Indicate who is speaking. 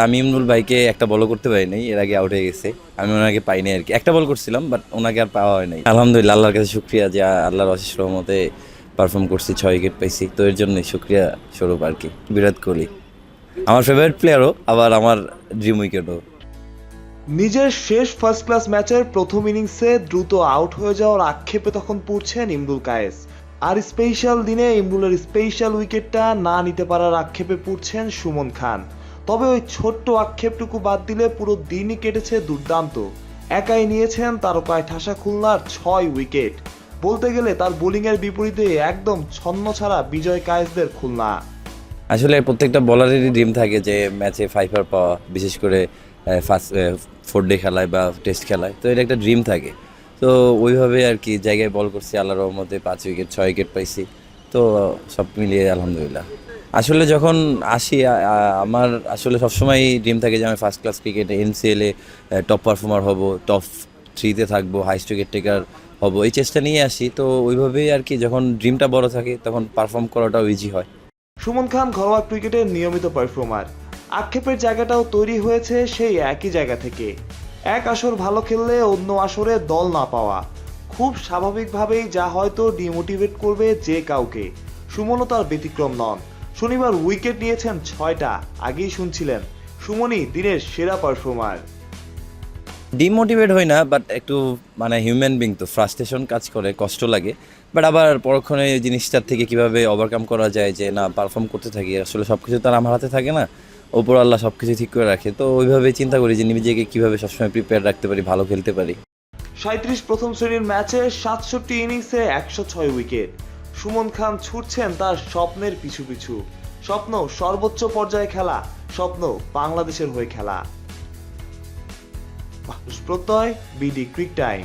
Speaker 1: আমি ইমরুল ভাইকে একটা বলও করতে পারি নাই, এর আগে আউট হয়ে গেছে। আমি ওনাকে পাইনি আর কি। একটা বল করছিলাম বাট ওনাকে আর পাওয়া হয় নাই আলহামদুলিল্লাহ, আল্লাহর কাছে শুক্রিয়া যে আল্লাহর অশেষ রহমতে পারফর্ম করছি, ছয় উইকেট পাইছি। তো এর জন্যই শুক্রিয়া স্বরূপ আর কি, বিরাট কোহলি। আমার ফেভারিট প্লেয়ারও আবার আমার ড্রিম উইকেটও
Speaker 2: নিজের শেষ ফার্স্ট ক্লাস ম্যাচের প্রথম ইনিংসে দ্রুত আউট হয়ে যাওয়ার আক্ষেপে তখন পড়ছেন ইমরুল কায়েস। আর স্পেশাল দিনে ইমরুলের স্পেশাল উইকেটটা না নিতে পারার আক্ষেপে পড়ছেন সুমন খান। তবে ওই ছোট্ট আক্ষেপটুকু বাদ দিলে পুরো দিনই কেটেছে দুর্দান্ত। একাই নিয়েছেন তারকায় ঠাসা খুলনার ছয় উইকেট। বলতে গেলে তার বোলিংয়ের বিপরীতে একদম ছন্ন ছাড়া বিজয় কায়েসদের খুলনা।
Speaker 1: আসলে প্রত্যেকটা বলারেরই ড্রিম থাকে যে ম্যাচে ফাইভার পাওয়া, বিশেষ করে ফার্স্ট ফোর ডে খেলায় বা টেস্ট খেলায়। তো এটা একটা ড্রিম থাকে। তো ওইভাবে আর কি, জায়গায় বল করছি, আল্লাহর রহমতে পাঁচ উইকেট, ছয় উইকেট পাইছি। তো সব মিলিয়ে আলহামদুলিল্লাহ। আসলে যখন আসি আমার আসলে সবসময় ড্রিম থাকে যে আমি ফার্স্ট ক্লাস ক্রিকেটে এনসিএলে টপ পারফর্মার হব টপ থ্রিতে থাকব হাইস্ট উইকেট টেকার হব, এই চেষ্টা নিয়ে আসি। তো ওইভাবেই আর কি যখন ড্রিমটা বড় থাকে, তখন পারফর্ম করাটাও ইজি হয়।
Speaker 2: সুমন খান ঘরোয়া ক্রিকেটের নিয়মিত পারফর্মার আক্ষেপের জায়গাটাও তৈরি হয়েছে সেই একই জায়গা থেকে। এক আসর ভালো খেললে অন্য আসরে দল না পাওয়া। খুব স্বাভাবিকভাবেই যা হয়তো ডিমোটিভেট করবে যে কাউকে। সুমনও তার ব্যতিক্রম নন। শনিবার উইকেট নিয়েছেন ছয়টা আগেই শুনছিলেন। সুমনই দিনের সেরা পারফর্মার
Speaker 1: ডিমোটিভেট হই না বাট একটু মানে হিউম্যান বিং তো ফ্রাস্ট্রেশন কাজ করে কষ্ট লাগে। বাট আবার পরক্ষণে এই জিনিসটার থেকে কীভাবে ওভারকাম করা যায় যে না পারফর্ম করতে থাকি আসলে সব কিছু তার আমার হাতে থাকে না। ওপর আল্লাহ সব কিছু ঠিক করে রাখে। তো ওইভাবে চিন্তা করি যে নিজেকে কীভাবে সবসময় প্রিপেয়ার রাখতে পারি ভালো খেলতে পারি।
Speaker 2: সাঁত্রিশ প্রথম শ্রেণির ম্যাচে সাতষট্টি ইনিংসে একশো ছয় উইকেট। সুমন খান ছুটছেন তার স্বপ্নের পিছু পিছু। স্বপ্ন সর্বোচ্চ পর্যায়ে খেলা, স্বপ্ন বাংলাদেশের হয়ে খেলা। প্রত্যয়, বিডি ক্রিক টাইম।